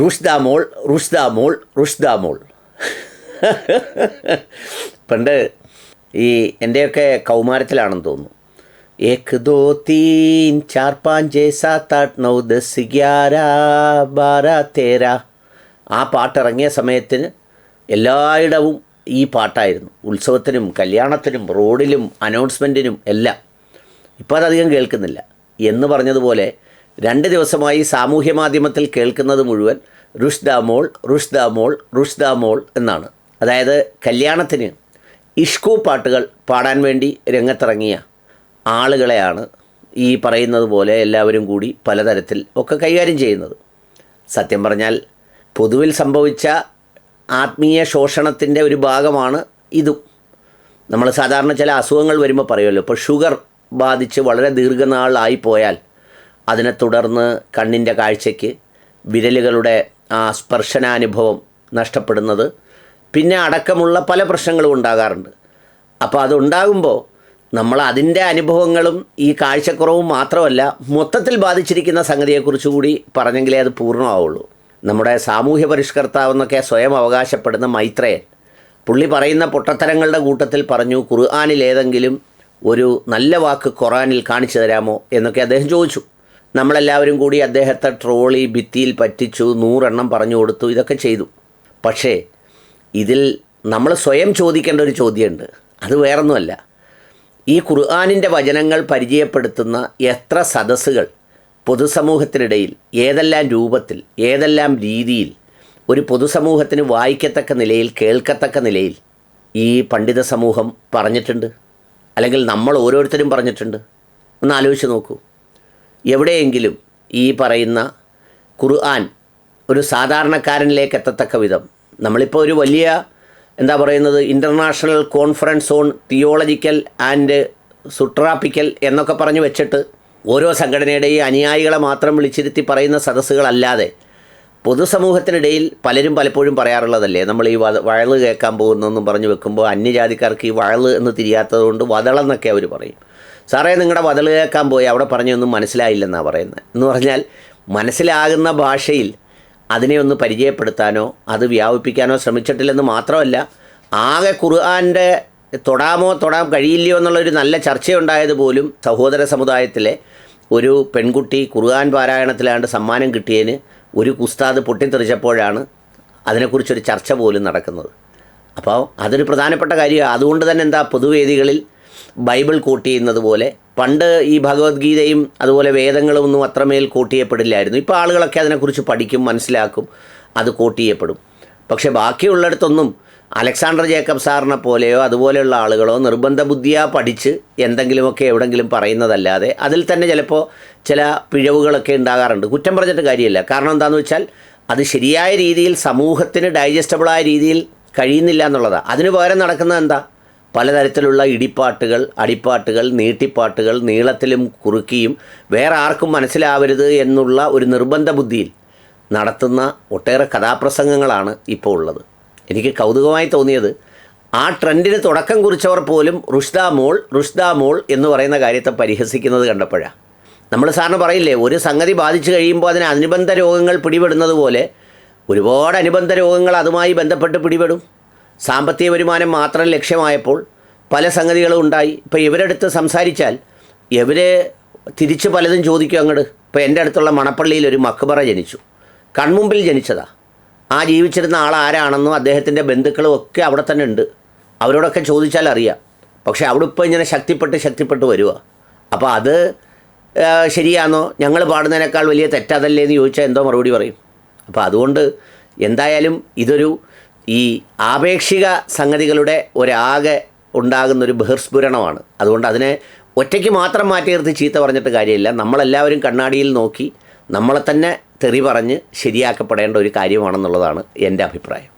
റുഷ്ദാമോൾ റുഷ്ദാമോൾ റുഷ്ദാമോൾ. പണ്ട് ഈ എന്റെയൊക്കെ കൗമാരത്തിലാണെന്ന് തോന്നുന്നു. ഏക് ദോ തീൻ ചാർ പാഞ്ച് सात आठ നൗ दस ग्यारह ബാര തേര. ആ പാട്ടിറങ്ങിയ സമയത്തിന് എല്ലായിടവും ഈ പാട്ടായിരുന്നു. ഉത്സവത്തിനും കല്യാണത്തിനും റോഡിലും അനൗൺസ്മെന്റിനും എല്ലാം. ഇപ്പോൾ അതധികം കേൾക്കുന്നില്ല. എന്ന് പറഞ്ഞതുപോലെ രണ്ട് ദിവസമായി സാമൂഹ്യ മാധ്യമത്തിൽ കേൾക്കുന്നത് മുഴുവൻ റുഷ്ദാമോൾ റുഷ്ദ മോൾ എന്നാണ്. അതായത് കല്യാണത്തിന് ഇഷ്കു പാട്ടുകൾ പാടാൻ വേണ്ടി രംഗത്തിറങ്ങിയ ആളുകളെയാണ് ഈ പറയുന്നത് പോലെ എല്ലാവരും കൂടി പലതരത്തിൽ ഒക്കെ കൈകാര്യം ചെയ്യുന്നത്. സത്യം പറഞ്ഞാൽ പൊതുവിൽ സംഭവിച്ച ആത്മീയ ശോഷണത്തിന്റെ ഒരു ഭാഗമാണ് ഇതും. നമ്മൾ സാധാരണ ചില അസുഖങ്ങൾ വരുമ്പോൾ പറയുമല്ലോ ഇപ്പോൾ ഷുഗർ ബാധിച്ച് വളരെ ദീർഘനാളായി പോയാൽ അതിനെ തുടർന്ന് കണ്ണിന്റെ കാഴ്ചയ്ക്ക് വിരലുകളുടെ ആ സ്പർശനാനുഭവം നഷ്ടപ്പെടുന്നത് പിന്നെ അടക്കമുള്ള പല പ്രശ്നങ്ങളും ഉണ്ടാകാറുണ്ട്. അപ്പോൾ അതുണ്ടാകുമ്പോൾ നമ്മൾ അതിന്റെ അനുഭവങ്ങളും ഈ കാഴ്ചക്കുറവും മാത്രമല്ല മൊത്തത്തിൽ ബാധിച്ചിരിക്കുന്ന സംഗതിയെക്കുറിച്ച് കൂടി പറഞ്ഞെങ്കിലേ അത് പൂർണമാവുള്ളൂ. നമ്മുടെ സാമൂഹ്യ പരിഷ്കർത്താവെന്നൊക്കെ സ്വയം അവകാശപ്പെടുന്ന മൈത്രയൻ പുള്ളി പറയുന്ന പൊട്ടത്തരങ്ങളുടെ കൂട്ടത്തിൽ പറഞ്ഞു ഖുർആാനിൽ ഏതെങ്കിലും ഒരു നല്ല വാക്ക് ഖുറാനിൽ കാണിച്ചു തരാമോ? എന്നൊക്കെ അദ്ദേഹം ചോദിച്ചു. നമ്മളെല്ലാവരും കൂടി അദ്ദേഹത്തെ ട്രോളി ഭിത്തിയിൽ പറ്റിച്ചു നൂറെണ്ണം പറഞ്ഞു കൊടുത്തു ഇതൊക്കെ ചെയ്തു. പക്ഷേ ഇതിൽ നമ്മൾ സ്വയം ചോദിക്കേണ്ട ഒരു ചോദ്യമുണ്ട്. അത് വേറൊന്നുമല്ല. ഈ ഖുർആാനിന്റെ വചനങ്ങൾ പരിചയപ്പെടുത്തുന്ന എത്ര സദസ്സുകൾ പൊതുസമൂഹത്തിനിടയിൽ ഏതെല്ലാം രൂപത്തിൽ ഏതെല്ലാം രീതിയിൽ ഒരു പൊതുസമൂഹത്തിന് വായിക്കത്തക്ക നിലയിൽ കേൾക്കത്തക്ക നിലയിൽ ഈ പണ്ഡിത സമൂഹം പറഞ്ഞിട്ടുണ്ട്? അല്ലെങ്കിൽ നമ്മൾ ഓരോരുത്തരും പറഞ്ഞിട്ടുണ്ട്? ഒന്ന് ആലോചിച്ച് നോക്കൂ. എവിടെയെങ്കിലും ഈ പറയുന്ന ഖുർആൻ ഒരു സാധാരണക്കാരനിലേക്ക് എത്തത്തക്ക വിധം. നമ്മളിപ്പോൾ ഒരു വലിയ എന്താ പറയുന്നത് international conference on theological and subtropical എന്നൊക്കെ പറഞ്ഞു വെച്ചിട്ട് ഓരോ സംഘടനയുടെയും അനുയായികളെ മാത്രം വിളിച്ചിരുത്തി പറയുന്ന സദസ്സുകളല്ലാതെ പൊതുസമൂഹത്തിനിടയിൽ പലരും പലപ്പോഴും പറയാറുള്ളതല്ലേ നമ്മൾ ഈ വയൾ കേൾക്കാൻ പോകുന്നെന്നും പറഞ്ഞു വെക്കുമ്പോൾ അന്യജാതിക്കാർക്ക് ഈ വയൾ എന്ന് തിരിയാത്തതുകൊണ്ട് വതളെന്നൊക്കെ അവർ പറയും. സാറേ നിങ്ങളുടെ വതിൽ കേൾക്കാൻ പോയി. അവിടെ പറഞ്ഞൊന്നും മനസ്സിലായില്ലെന്നാണ് പറയുന്നത് എന്ന് പറഞ്ഞാൽ മനസ്സിലാകുന്ന ഭാഷയിൽ അതിനെ ഒന്ന് പരിചയപ്പെടുത്താനോ അത് വ്യാപിപ്പിക്കാനോ ശ്രമിച്ചിട്ടില്ലെന്ന് മാത്രമല്ല ആകെ ഖുർആാന്റെ തൊടാമോ തൊടാൻ കഴിയില്ലയോ എന്നുള്ളൊരു നല്ല ചർച്ചയുണ്ടായത് പോലും സഹോദര സമുദായത്തിലെ ഒരു പെൺകുട്ടി ഖുർആൻ പാരായണത്തിലാണ്ട് സമ്മാനം കിട്ടിയതിന് ഒരു കുസ്താദ് പൊട്ടിത്തെറിച്ചപ്പോഴാണ് അതിനെക്കുറിച്ചൊരു ചർച്ച പോലും നടക്കുന്നത്. അപ്പോൾ അതൊരു പ്രധാനപ്പെട്ട കാര്യമാണ്. അതുകൊണ്ട് തന്നെ എന്താ പൊതുവേദികളിൽ ബൈബിൾ കോട്ട് ചെയ്യുന്നത് പോലെ പണ്ട് ഈ ഭഗവത്ഗീതയും അതുപോലെ വേദങ്ങളും ഒന്നും അത്രമേൽ കോട്ട് ചെയ്യപ്പെടില്ലായിരുന്നു ഇപ്പോൾ ആളുകളൊക്കെ അതിനെക്കുറിച്ച് പഠിക്കും മനസ്സിലാക്കും അത് കോട്ട് ചെയ്യപ്പെടും പക്ഷേ ബാക്കിയുള്ളിടത്തൊന്നും അലക്സാണ്ടർ ജേക്കബ് സാറിനെ പോലെയോ അതുപോലെയുള്ള ആളുകളോ നിർബന്ധ ബുദ്ധിയാ പഠിച്ച് എന്തെങ്കിലുമൊക്കെ എവിടെങ്കിലും പറയുന്നതല്ലാതെ അതിൽ തന്നെ ചിലപ്പോൾ ചില പിഴവുകളൊക്കെ ഉണ്ടാകാറുണ്ട്. കുറ്റം പറഞ്ഞിട്ട് കാര്യമില്ല. കാരണം എന്താണെന്ന് വെച്ചാൽ അത് ശരിയായ രീതിയിൽ സമൂഹത്തിന് ഡൈജസ്റ്റബിളായ രീതിയിൽ കഴിയുന്നില്ല എന്നുള്ളതാണ് അതിന് പകരം നടക്കുന്നത് എന്താ? പലതരത്തിലുള്ള ഇടിപ്പാട്ടുകൾ അടിപ്പാട്ടുകൾ നീട്ടിപ്പാട്ടുകൾ നീളത്തിലും കുറുക്കിയും വേറെ ആർക്കും മനസ്സിലാവരുത് എന്നുള്ള ഒരു നിർബന്ധ ബുദ്ധിയിൽ നടത്തുന്ന ഒട്ടേറെ കഥാപ്രസംഗങ്ങളാണ് ഇപ്പോൾ ഉള്ളത്. എനിക്ക് കൗതുകമായി തോന്നിയത് ആ ട്രെൻഡിന് തുടക്കം കുറിച്ചവർ പോലും റുഷ്ദ മോൾ റുഷ്ദ മോൾ എന്ന് പറയുന്ന കാര്യത്തെ പരിഹസിക്കുന്നത് കണ്ടപ്പോഴാണ് നമ്മൾ സാറിന് പറയില്ലേ ഒരു സംഗതി ബാധിച്ചു കഴിയുമ്പോൾ അതിന് അനുബന്ധ രോഗങ്ങൾ പിടിപെടുന്നത് പോലെ ഒരുപാട് അനുബന്ധ രോഗങ്ങൾ അതുമായി ബന്ധപ്പെട്ട് പിടിപെടും. സാമ്പത്തിക വരുമാനം മാത്രം ലക്ഷ്യമായപ്പോൾ പല സംഗതികളും ഉണ്ടായി. ഇപ്പോൾ ഇവരെടുത്ത് സംസാരിച്ചാൽ ഇവർ തിരിച്ച് പലതും ചോദിക്കും അങ്ങോട്ട് ഇപ്പോൾ എന്റെ അടുത്തുള്ള മണപ്പള്ളിയിൽ ഒരു മക്ബറ ജനിച്ചു. കൺമുമ്പിൽ ജനിച്ചതാ. ആ ജീവിച്ചിരുന്ന ആൾ ആരാണെന്നും അദ്ദേഹത്തിന്റെ ബന്ധുക്കളും ഒക്കെ അവിടെ തന്നെ ഉണ്ട്. അവരോടൊക്കെ ചോദിച്ചാൽ അറിയാം. പക്ഷേ അവിടെ ഇപ്പോൾ ഇങ്ങനെ ശക്തിപ്പെട്ട് ശക്തിപ്പെട്ട് വരിക അപ്പോൾ അത് ശരിയാണോ ഞങ്ങൾ പാടുന്നതിനേക്കാൾ വലിയ തെറ്റതല്ലേ എന്ന് ചോദിച്ചാൽ എന്തോ മറുപടി പറയും. അപ്പോൾ അതുകൊണ്ട് എന്തായാലും ഇതൊരു ഈ ആപേക്ഷിക സംഗതികളുടെ ഒരാകെ ഉണ്ടാകുന്നൊരു ബഹിർസ്ഫുരണമാണ്. അതുകൊണ്ട് അതിനെ ഒറ്റയ്ക്ക് മാത്രം മാറ്റി നിർത്തി ചീത്ത പറഞ്ഞിട്ട് കാര്യമില്ല. നമ്മളെല്ലാവരും കണ്ണാടിയിൽ നോക്കി നമ്മളെ തന്നെ തെറി പറഞ്ഞ് ശരിയാക്കപ്പെടേണ്ട ഒരു കാര്യമാണെന്നുള്ളതാണ് എന്റെ അഭിപ്രായം.